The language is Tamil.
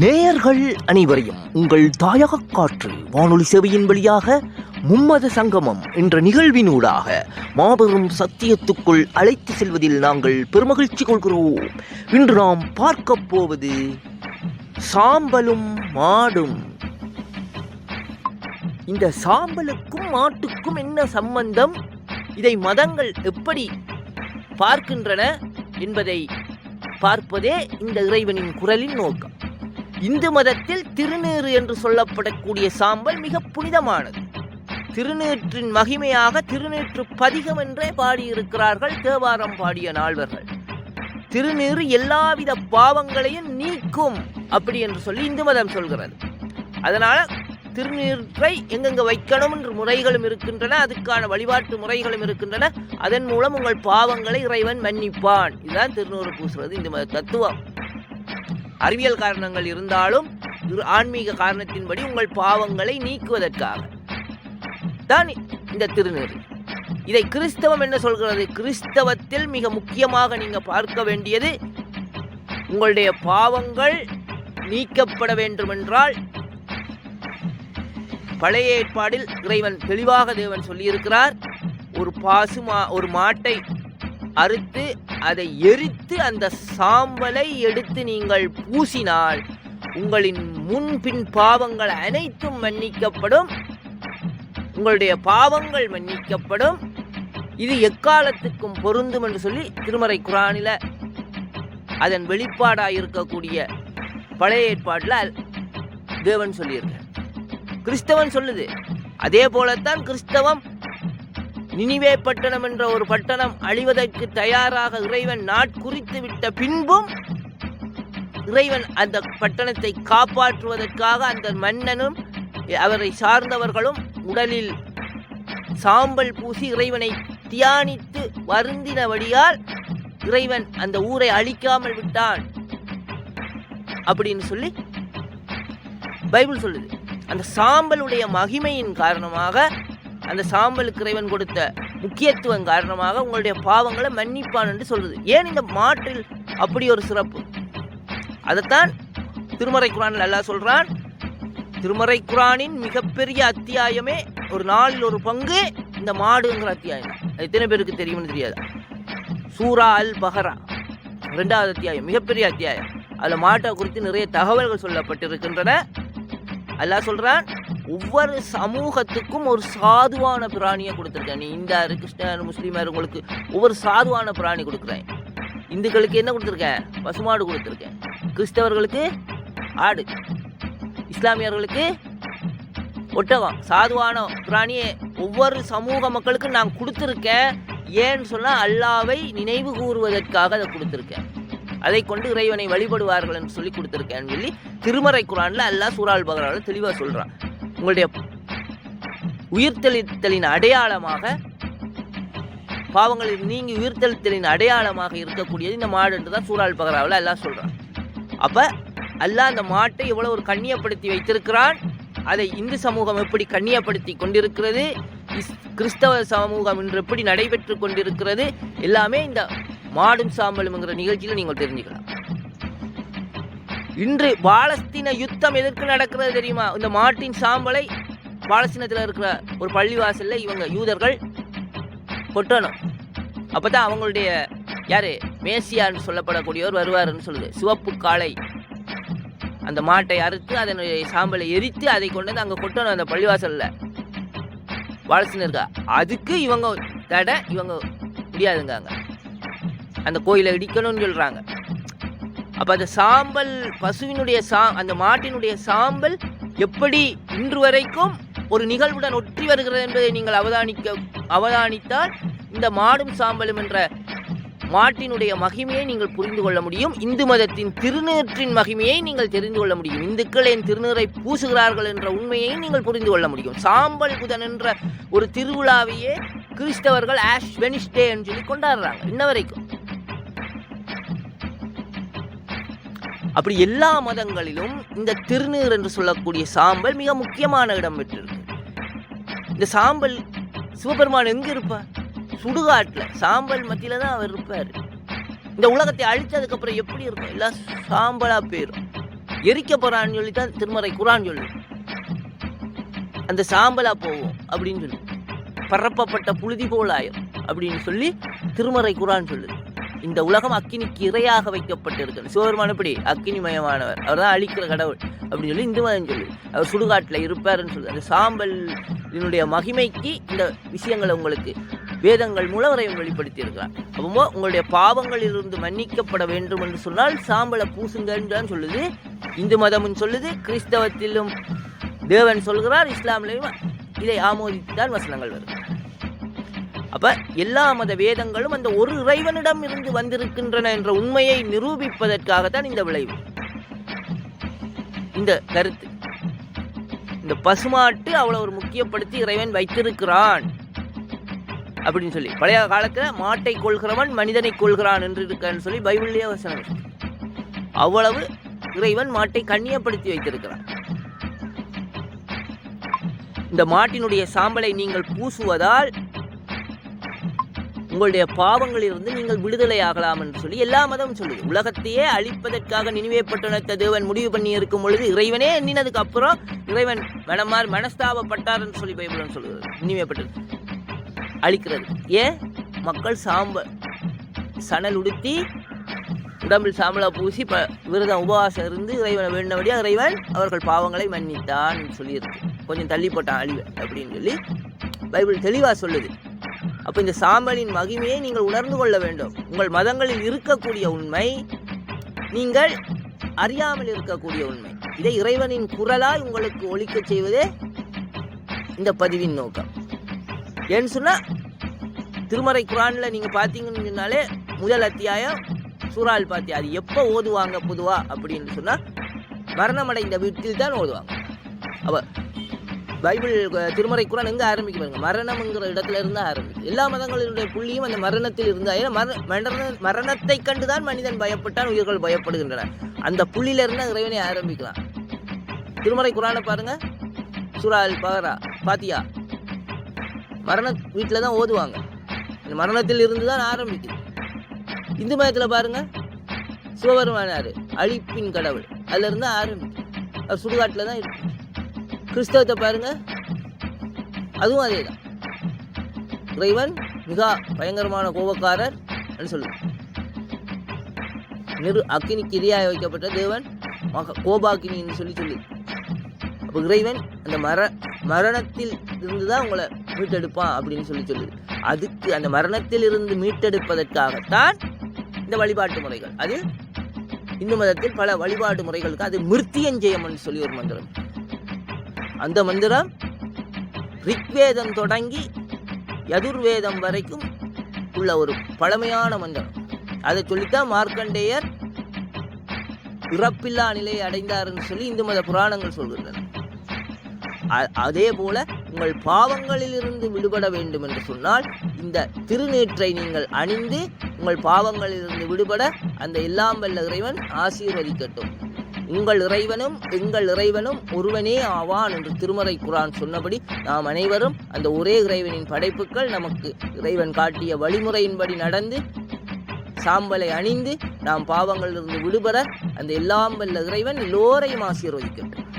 நேயர்கள் அனைவரையும் உங்கள் தாயக காற்று வானொலி சேவையின் வழியாக மும்மத சங்கமம் என்ற நிகழ்வினூடாக மாபெரும் சத்தியத்துக்குள் அழைத்து செல்வதில் நாங்கள் பெருமகிழ்ச்சி கொள்கிறோம். இன்று நாம் பார்க்க போவது சாம்பலும் மாடும். இந்த சாம்பலுக்கும் மாட்டுக்கும் என்ன சம்பந்தம்? இதை மதங்கள் எப்படி பார்க்கின்றன என்பதை பார்ப்பதே இந்த இறைவனின் குரலின் நோக்கம். இந்து மதத்தில் திருநீறு என்று சொல்லப்படக்கூடிய சாம்பல் மிக புனிதமானது. திருநீற்றின் மகிமையாக திருநீற்று பதிகம் என்றே பாடியிருக்கிறார்கள் தேவாரம் பாடிய நால்வர்கள். திருநீறு எல்லாவித பாவங்களையும் நீக்கும் அப்படி என்று சொல்லி இந்து மதம் சொல்கிறது. அதனால் திருநீற்றை எங்கெங்க வைக்கணும் என்று முறைகளும் இருக்கின்றன அதுக்கான வழிபாட்டு முறைகளும் இருக்கின்றன. அதன் மூலம் உங்கள் பாவங்களை இறைவன் மன்னிப்பான். இதுதான் திருநூறு பூசுறது இந்த மத தத்துவம். அறிவியல் காரணங்கள் இருந்தாலும் ஆன்மீக காரணத்தின்படி உங்கள் பாவங்களை நீக்குவதற்காக. தான் இந்த திருநெறி. இதை கிறிஸ்தவம் என்ன சொல்கிறது? கிறிஸ்தவத்தில் மிக முக்கியமாக நீங்க பார்க்க வேண்டியது உங்களுடைய பாவங்கள் நீக்கப்பட வேண்டுமென்றால் பழைய ஏற்பாடில் இறைவன் தெளிவாக தேவன் சொல்லியிருக்கிறார். ஒரு பாசுமா ஒரு மாட்டை அறுத்து அதை எரித்து அந்த சாம்பலை எடுத்து நீங்கள் பூசினால் உங்களின் முன்பின் பாவங்கள் அனைத்தும் மன்னிக்கப்படும். உங்களுடைய பாவங்கள் மன்னிக்கப்படும். இது எக்காலத்துக்கும் பொருந்தும் என்று சொல்லி திருமறை குரானில அதன் வெளிப்பாடாக இருக்கக்கூடிய பழைய ஏற்பாட்டில் தேவன் சொல்லியிருக்க கிறிஸ்தவன் சொல்லுது அதே போலத்தான் கிறிஸ்தவம் நினிவே பட்டணம் என்ற ஒரு பட்டணம் அழிவதற்கு தயாராக இறைவன் நாட்குறித்து விட்ட பின்பும் இறைவன் அந்த பட்டணத்தை காப்பாற்றுவதற்காக அந்த மன்னனும் அவரை சார்ந்தவர்களும் உடலில் சாம்பல் பூசி இறைவனை தியானித்து வருந்தினபடியால் இறைவன் அந்த ஊரை அழிக்காமல் விட்டான் அப்படின்னு சொல்லி பைபிள் சொல்லுது. அந்த சாம்பலுடைய மகிமையின் காரணமாக அந்த சாம்பலுக்கு இறைவன் கொடுத்த முக்கியத்துவம் காரணமாக உங்களுடைய பாவங்களை மன்னிப்பான் என்று சொல்றது ஏன் இந்த மாற்றில் அப்படி ஒரு சிறப்பு? அதைத்தான் திருமறை குரானில் நல்லா சொல்றான். திருமறை குரானின் மிகப்பெரிய அத்தியாயமே ஒரு நாளில் ஒரு பங்கு இந்த மாடுங்கிற அத்தியாயம். அது எத்தனை பேருக்கு தெரியும்னு தெரியாது. சூரா அல் பஹரா ரெண்டாவது அத்தியாயம் மிகப்பெரிய அத்தியாயம். அதில் மாட்டை குறித்து நிறைய தகவல்கள் சொல்லப்பட்டிருக்கின்றன. அல்லாஹ் சொல்கிறான் ஒவ்வொரு சமூகத்துக்கும் ஒரு சாதுவான பிராணியை கொடுத்துருக்கேன். நீ இந்தாரு கிறிஸ்டியார் முஸ்லீமார் உங்களுக்கு ஒவ்வொரு சாதுவான பிராணி கொடுக்குறேன். இந்துக்களுக்கு என்ன கொடுத்துருக்கேன்? பசுமாடு கொடுத்துருக்கேன். கிறிஸ்தவர்களுக்கு ஆடு இஸ்லாமியர்களுக்கு ஒட்டகம். சாதுவான பிராணியை ஒவ்வொரு சமூக மக்களுக்கும் நான் கொடுத்துருக்கேன். ஏன்னு சொன்னால் அல்லாவை நினைவு கூறுவதற்காக அதை கொடுத்துருக்கேன். அதை கொண்டு இறைவனை வழிபடுவார்கள் என்று சொல்லி கொடுத்துருக்கேன்னு சொல்லி திருமறை குரான்ல அல்லாஹ் சூறால் பகரால தெளிவாக சொல்றான். உங்களுடைய உயிர்த்தெளித்தலின் அடையாளமாக பாவங்களில் நீங்கி உயிர்த்தெளித்தலின் அடையாளமாக இருக்கக்கூடியது இந்த மாடு என்று தான் சூறால் பகராவில் எல்லாம் சொல்றான். அப்ப அல்லாஹ் அந்த மாட்டை எவ்வளவு ஒரு கண்ணியப்படுத்தி வைத்திருக்கிறான்? அதை இந்து சமூகம் எப்படி கண்ணியப்படுத்தி கொண்டிருக்கிறது? கிறிஸ்தவ சமூகம் இன்று எப்படி நடைபெற்று கொண்டிருக்கிறது? எல்லாமே இந்த மாடும் சாம்பலும்ங்கிற நிகழ்ச்சியில் நீங்கள் தெரிஞ்சுக்கலாம். இன்று பாலஸ்தீன யுத்தம் எதற்கு நடக்கிறது தெரியுமா? இந்த மாட்டின் சாம்பலை பாலஸ்தீனத்தில் இருக்கிற ஒரு பள்ளிவாசலில் இவங்க யூதர்கள் கொட்டணும். அப்பதான் அவங்களுடைய யார்? மேசியான்னு சொல்லப்படக்கூடியவர் வருவார்னு சொல்லுது. சிவப்பு காளை அந்த மாட்டை அறுத்து அதனுடைய சாம்பலை எரித்து அதை கொண்டு வந்து அங்கே கொட்டணும் அந்த பள்ளிவாசலில். பாலஸ்தீனருக்கா அதுக்கு இவங்க தடை இவங்க முடியாதுங்க அங்கே அந்த கோயிலை இடிக்கணும்னு சொல்கிறாங்க அப்போ அந்த சாம்பல் பசுவினுடைய சா அந்த மாட்டினுடைய சாம்பல் எப்படி இன்று வரைக்கும் ஒரு நிகழ்வுடன் ஒற்றி வருகிறது என்பதை நீங்கள் அவதானிக்க அவதானித்தால் இந்த மாடும் சாம்பலும் என்ற மாட்டினுடைய மகிமையை நீங்கள் புரிந்து கொள்ள முடியும். இந்து மதத்தின் திருநீற்றின் மகிமையை நீங்கள் தெரிந்து கொள்ள முடியும். இந்துக்கள் என் திருநீரை பூசுகிறார்கள் என்ற உண்மையை நீங்கள் புரிந்து கொள்ள முடியும். சாம்பல் புதன் என்ற ஒரு திருவிழாவையே கிறிஸ்தவர்கள் ஆஷ் வெனிஸ்டே என்று சொல்லி கொண்டாடுறாங்க. இன்ன வரைக்கும். அப்படி எல்லா மதங்களிலும் இந்த திருநீர் என்று சொல்லக்கூடிய சாம்பல் மிக முக்கியமான இடம் பெற்றிருக்கு. இந்த சாம்பல் சிவபெருமான் எங்க இருப்பார்? சுடுகாட்டில். சாம்பல் மத்தியில தான் அவர் இருப்பார். இந்த உலகத்தை அழிச்சதுக்கு அப்புறம் எப்படி இருக்கும்? எல்லாம் சாம்பலா போயிடும் எரிக்க போறான்னு சொல்லி தான் திருமறை குரான் சொல்லும் அந்த சாம்பலா போவோம் அப்படின்னு சொல்லி பரப்பப்பட்ட புழுதி போலாயும் அப்படின்னு சொல்லி திருமறை குரான் சொல்லுது. இந்த உலகம் அக்கினிக்கு இரையாக வைக்கப்பட்டிருக்கிறது. சிவபெருமான் எப்படி? அக்கினிமயமானவர். அவர் தான் அழிக்கிற கடவுள். அப்படின்னு சொல்லி இந்து மதம் சொல்லுது அவர் சுடுகாட்டில் இருப்பாருன்னு சொல்லி. அந்த சாம்பல் மகிமைக்கு இந்த விஷயங்களை உங்களுக்கு வேதங்கள் மூலம் இறைவன் வெளிப்படுத்தி இருக்கிறார் அப்போ உங்களுடைய பாவங்களில் இருந்து மன்னிக்கப்பட வேண்டும் என்று சொன்னால் சாம்பலை பூசுங்கன்னு சொல்லுது. இந்து மதமும் சொல்லுது. கிறிஸ்தவத்திலும் தேவன் சொல்கிறார். இஸ்லாமிலையும் இதை ஆமோதித்தான் வசனங்கள் வருது. அப்ப எல்லா மத வேதங்களும் அந்த ஒரு இறைவனிடம் இருந்து வந்திருக்கின்றன என்ற உண்மையை நிரூபிப்பதற்காகத்தான் இந்த விளைவு. இந்த கருத்து. இந்த பசுமாட்டு அவ்வளவு ஒரு முக்கியப்படுத்தி இறைவன் வைத்திருக்கிறான். அப்படின்னு சொல்லி. பழைய காலத்துல மாட்டை கொள்கிறவன் மனிதனை கொள்கிறான் என்று இருக்கான்னு சொல்லி பைபிள்லேயே வசனம் அவ்வளவு இறைவன் மாட்டை கண்ணியப்படுத்தி வைத்திருக்கிறான். இந்த மாட்டினுடைய சாம்பலை நீங்கள் பூசுவதால் உங்களுடைய பாவங்களிலிருந்து நீங்கள் விடுதலை ஆகலாம் என்று சொல்லி எல்லா மதமும் சொல்லுது. உலகத்தையே அழிப்பதற்காக நினைவே பட்டணத்தை தேவன் முடிவு பண்ணி இருக்கும் பொழுது இறைவனே எண்ணினதுக்கு அப்புறம் இறைவன் மனமார் மனஸ்தாபப்பட்டார் என்று சொல்லி பைபிள் சொல்லுகிறது நினைவேப்பட்டது அழிக்கிறது. ஏன் மக்கள் சாம்ப சணல் உடுத்தி உடம்பில் சாம்பலா பூசி ப விரதம் உபவாசம் இருந்து இறைவனை வேண்டபடியாக இறைவன் அவர்கள் பாவங்களை மன்னித்தான் சொல்லியிருக்கு. கொஞ்சம் தள்ளி போட்டான் அழிவை அப்படின்னு சொல்லி பைபிள் தெளிவாக சொல்லுது. அப்போ இந்த சாம்பலின் மகிமையை நீங்கள் உணர்ந்து கொள்ள வேண்டும். உங்கள் மதங்களில் இருக்கக்கூடிய உண்மை நீங்கள் அறியாமல் இருக்கக்கூடிய உண்மை. இதை இறைவனின் குரலாய் உங்களுக்கு ஒழிக்கச் செய்வதே இந்த பதிவின் நோக்கம். ஏன்னு சொன்னால் திருமறை குரானில் நீங்கள் பார்த்தீங்கன்னு சொன்னாலே முதல் அத்தியாயம் சூறால் பாத்தி அது எப்போ ஓதுவாங்க பொதுவா அப்படின்னு சொன்னால் மரணமடைந்த வீட்டில் தான் ஓதுவாங்க. அவர் பைபிள் திருமறை குரான் எங்கே ஆரம்பிக்க பாருங்க? மரணம்ங்கிற இடத்துல இருந்து ஆரம்பிக்கும் எல்லா மதங்களினுடைய புள்ளியும் அந்த மரணத்தில் இருந்தா ஏன்னா மர- மரண மரணத்தை கண்டுதான் மனிதன் பயப்பட்டான் உயிர்கள் பயப்படுகின்றன. அந்த புள்ளியில இருந்து இறைவனை ஆரம்பிக்கலாம். திருமறை குரானை பாருங்க. சூறால் பகரா பாத்தியா மரண வீட்டில் தான் ஓதுவாங்க. இந்த மரணத்தில் இருந்து தான் ஆரம்பிக்குது. இந்து மதத்தில் பாருங்கள் சிவபெருமானார் அழிப்பின் கடவுள். அதுலேருந்து ஆரம்பிக்கும் சுடுகாட்டில் தான் இருக்கு. கிறிஸ்தவத்தை பாருங்க. அதுவும் அதே தான் இறைவன் மிக பயங்கரமான கோபக்காரர் சொல்லு நிரு அக்கினிக்கு இரையாக வைக்கப்பட்ட தேவன் மக கோபாக்கினின்னு சொல்லி சொல்லி அப்போ இறைவன் அந்த மர மரணத்தில் இருந்து தான் உங்களை மீட்டெடுப்பான் அப்படின்னு சொல்லி சொல்லுது. அதுக்கு அந்த மரணத்தில் இருந்து மீட்டெடுப்பதற்காகத்தான் இந்த வழிபாட்டு முறைகள். அது இந்து மதத்தில் பல வழிபாட்டு முறைகளுக்கு அது மிருத்தியஞ்செயம்னு சொல்லி ஒரு மந்திரம். அந்த மந்திரம் ரிக்வேதம் தொடங்கி யதுர்வேதம் வரைக்கும் உள்ள ஒரு பழமையான மந்திரம். அதை சொல்லித்தான் மார்க்கண்டேயர் பிறப்பில்லா நிலையை அடைந்தார்னு சொல்லி இந்து மத புராணங்கள் சொல்கின்றன. அ- அதே போல உங்கள் பாவங்களிலிருந்து விடுபட வேண்டும் என்று சொன்னால் இந்த திருநீற்றை நீங்கள் அணிந்து உங்கள் பாவங்களில் இருந்து விடுபட அந்த எல்லாம் வல்ல இறைவன் ஆசீர்வதிக்கட்டும். உங்கள் இறைவனும் எங்கள் இறைவனும் ஒருவனே ஆவான் என்று திருமறை குரான் சொன்னபடி நாம் அனைவரும் அந்த ஒரே இறைவனின் படைப்புகள் நமக்கு இறைவன் காட்டிய வழிமுறையின்படி நடந்து சாம்பலை அணிந்து நாம் பாவங்களிலிருந்து விடுபட அந்த எல்லாம் வல்ல இறைவன் எல்லோரையும் ஆசீர்வதிக்கின்றான்